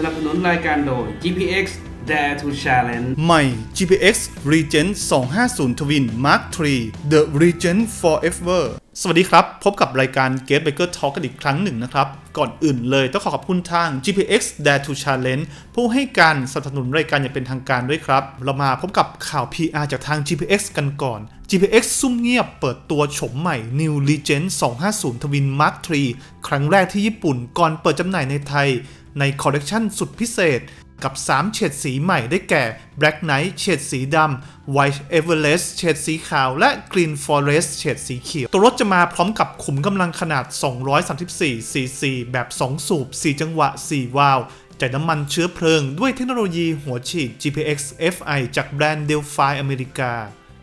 สนับสนุนรายการโดย GPX Dare to Challenge ใหม่ GPX Regent 250 Twin Mark III The Regent Forever สวัสดีครับ พบกับรายการ Get Baker Talk กันอีกครั้งหนึ่งนะครับ ก่อนอื่นเลยต้องขอขอบคุณทาง GPX Dare to Challenge ผู้ให้การสนับสนุนรายการอย่างเป็นทางการด้วยครับ เรามาพบกับข่าว PR จากทาง GPX กันก่อน GPX ซุ่มเงียบเปิดตัวโฉมใหม่ New Regent 250 Twin Mark III ครั้งแรกที่ญี่ปุ่นก่อนเปิดจำหน่ายในไทย ในคอลเลกชันสุดพิเศษ กับ 3 เฉดสีใหม่ได้แก่ Black Knight เฉดสีดำ White Everest เฉดสีขาว และ Green Forest เฉดสีเขียว ตัวรถจะมาพร้อมกับขุมกำลังขนาด 234 cc แบบ 2 สูบ 4 จังหวะ 4 วาล์วจ่ายน้ำมันเชื้อเพลิงด้วยเทคโนโลยีหัวฉีด GPX FI จากแบรนด์ Delphi อเมริกา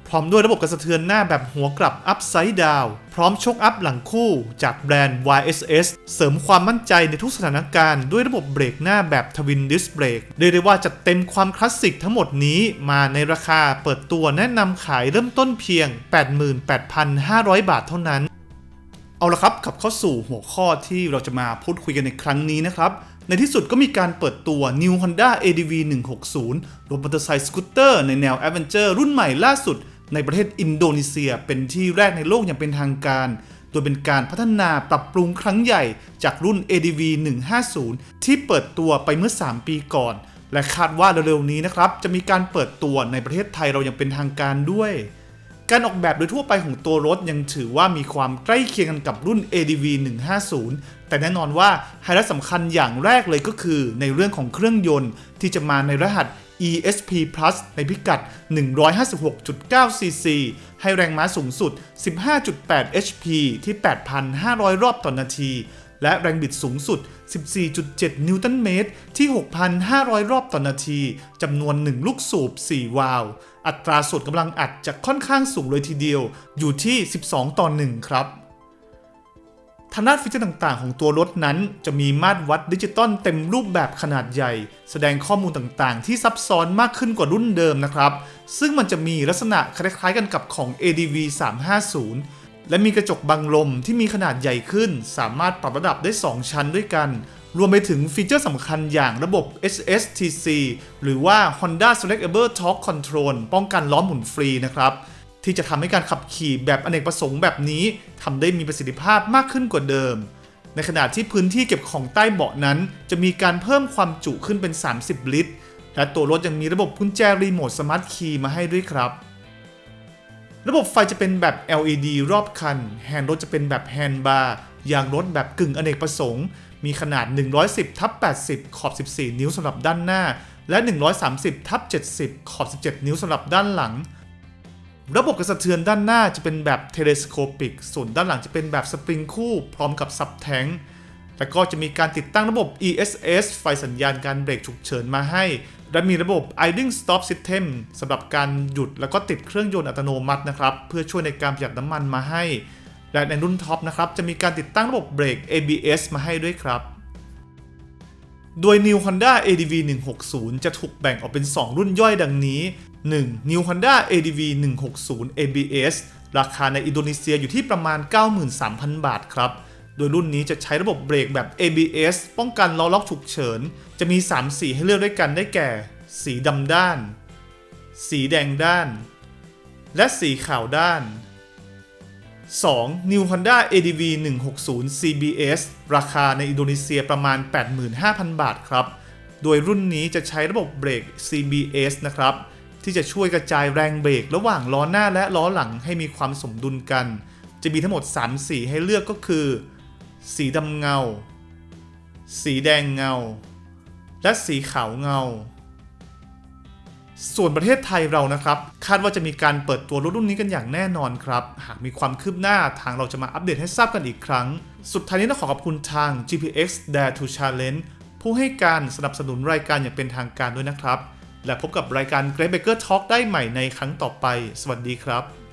พร้อมด้วยระบบกระสะเทือนหน้าแบบหัวกลับ Upside Down พร้อมชคอัพหลังคู่จากแบรนด์ YSS เสริมความมั่นใจในทุกสถานการณ์ด้วยระบบเบรกหน้าแบบ Twin Disc Brake เรียกได้ว่าจัดเต็มความคลาสสิกทั้งหมดนี้มาในราคาเปิดตัวแนะนำขายเริ่มต้นเพียง 88,500 บาทเท่านั้น เอาละครับกลับเข้าสู่หัวข้อที่เราจะมาพูดคุยกันในครั้งนี้นะครับในที่สุดก็มีการเปิดตัว New Honda ADV 160รถมอเตอร์ไซค์สกูตเตอร์ในแนว Adventure รุ่นใหม่ล่าสุด ในประเทศอินโดนีเซียเป็นที่แรกในโลกอย่างเป็นทางการ โดยเป็นการพัฒนาปรับปรุงครั้งใหญ่จากรุ่น ADV 150 ที่เปิดตัวไปเมื่อ 3 ปีก่อน และคาดว่าเร็วๆนี้นะครับ จะมีการเปิดตัวในประเทศไทยเราอย่างเป็นทางการด้วย การออกแบบโดยทั่วไปของตัวรถยังถือว่ามีความใกล้เคียงกันกับรุ่น ADV 150 แต่แน่นอนว่าไฮไลท์สำคัญอย่างแรกเลยก็คือ ในเรื่องของเครื่องยนต์ที่จะมาในรหัส ESP Plus ในพิกัด 156.9 cc ให้แรงม้าสูงสุด 15.8 HP ที่ 8,500 รอบต่อนนาที และแรงบิดสูงสุด 14.7 นิวตันเมตร ที่ 6,500 รอบต่อนนาที จำนวน 1 ลูกสูบ 4 วาล์วอัตราส่วนกำลังอัดจะค่อนข้างสูงเลยทีเดียว อยู่ที่ 12 ต่อ 1 ครับ ทางด้านฟีเจอร์ต่างๆ ของตัวรถนั้น จะมีมาตรวัดดิจิตอลเต็มรูปแบบขนาดใหญ่ แสดงข้อมูลต่างๆ ที่ซับซ้อนมากขึ้นกว่ารุ่นเดิมนะครับ ซึ่งมันจะมีลักษณะคล้ายๆกันกับของ ADV 350 และมีกระจกบังลมที่มีขนาดใหญ่ขึ้น สามารถปรับระดับได้ 2 ชั้นด้วยกัน รวมไปถึงฟีเจอร์สำคัญอย่างระบบ HSTC หรือว่า Honda Selectable Torque Control ป้องกันล้อหมุนฟรีนะครับ ที่จะทำให้การขับขี่แบบอเนกประสงค์แบบนี้ทำได้มีประสิทธิภาพมากขึ้นกว่าเดิม ในขณะที่พื้นที่เก็บของใต้เบาะนั้น จะมีการเพิ่มความจุขึ้นเป็น 30 ลิตร และตัวรถยังมีระบบกุญแจรีโมทสมาร์ทคีย์มาให้ด้วยครับ ระบบไฟจะเป็นแบบ LED รอบคัน แฮนด์รถจะเป็นแบบแฮนด์บาร์ยางรถแบบกึ่งอเนกประสงค์ มีขนาด 110ทับ80 ขอบ 14 นิ้วสำหรับด้านหน้า และ 130ทับ70 ขอบ 17 นิ้วสำหรับด้านหลัง ระบบกระสะเทือนด้านหน้าจะเป็นแบบเทเลสโคปิก ส่วนด้านหลังจะเป็นแบบสปริงคู่ พร้อมกับซับแทงและก็จะมีการติดตั้งระบบ ESS ไฟสัญญาณการเบรกฉุกเฉินมาให้ และมีระบบ idling stop system สำหรับการหยุดแล้วก็ติดเครื่องยนต์อัตโนมัตินะครับ เพื่อช่วยในการประหยัดน้ำมันมาให้ และในรุ่นท็อปนะครับ จะมีการติดตั้งระบบเบรก ABS มาให้ด้วยครับ โดย New Honda ADV 160 จะถูกแบ่งออกเป็น 2 รุ่นย่อยดังนี้ 1. New Honda ADV 160 ABS ราคาในอินโดนีเซียอยู่ที่ประมาณ 93,000 บาทครับ โดยรุ่นนี้จะใช้ระบบเบรกแบบ ABS ป้องกันล้อล็อกฉุกเฉิน จะมี 3 สีให้เลือกด้วยกันได้แก่ สีดำด้าน สีแดงด้าน และสีขาวด้าน 2. New Honda ADV 160 CBS ราคาในอินโดนีเซียประมาณ 85,000 บาทครับ โดยรุ่นนี้จะใช้ระบบเบรก CBS นะครับ ที่จะช่วยกระจายแรงเบรกระหว่างล้อหน้าและล้อหลังให้มีความสมดุลกัน จะมีทั้งหมด 3 สีให้เลือกก็คือ สีดำเงา สีแดงเงา และสีขาวเงา ส่วนประเทศไทยเรานะครับ คาดว่าจะมีการเปิดตัวรถรุ่นนี้กันอย่างแน่นอนครับ หากมีความคืบหน้าทางเราจะมาอัปเดตให้ทราบกันอีกครั้ง สุดท้ายนี้ต้องขอขอบคุณทาง GPX Dare to Challenge ผู้ให้การสนับสนุนรายการอย่างเป็นทางการด้วยนะครับ และพบกับรายการ Great Baker Talk ได้ใหม่ในครั้งต่อไป สวัสดีครับ